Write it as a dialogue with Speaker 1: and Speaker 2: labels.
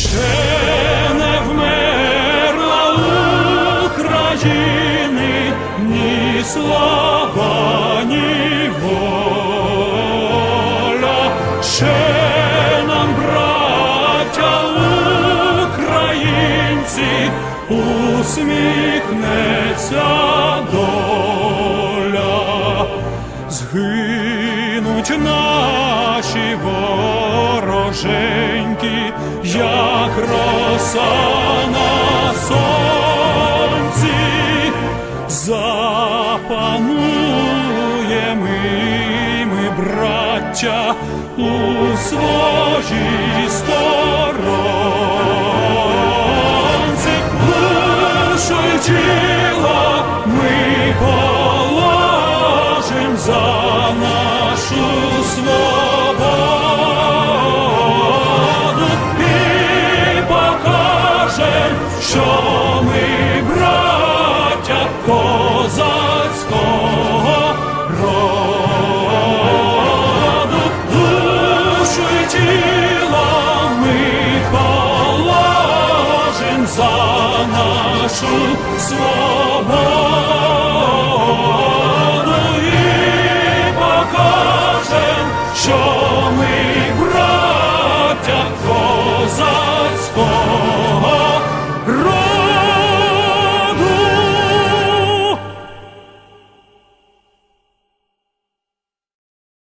Speaker 1: ще не вмерла ні слава, ні. Ще нам, браття українці, усміхнеться доля. Згинуть наші вороженьки роса на сонці, запануємо ми, ми, браття, у своїй сторонці, душу що ми браття козацького роду, душу і тіло ми положим за нашу свободу.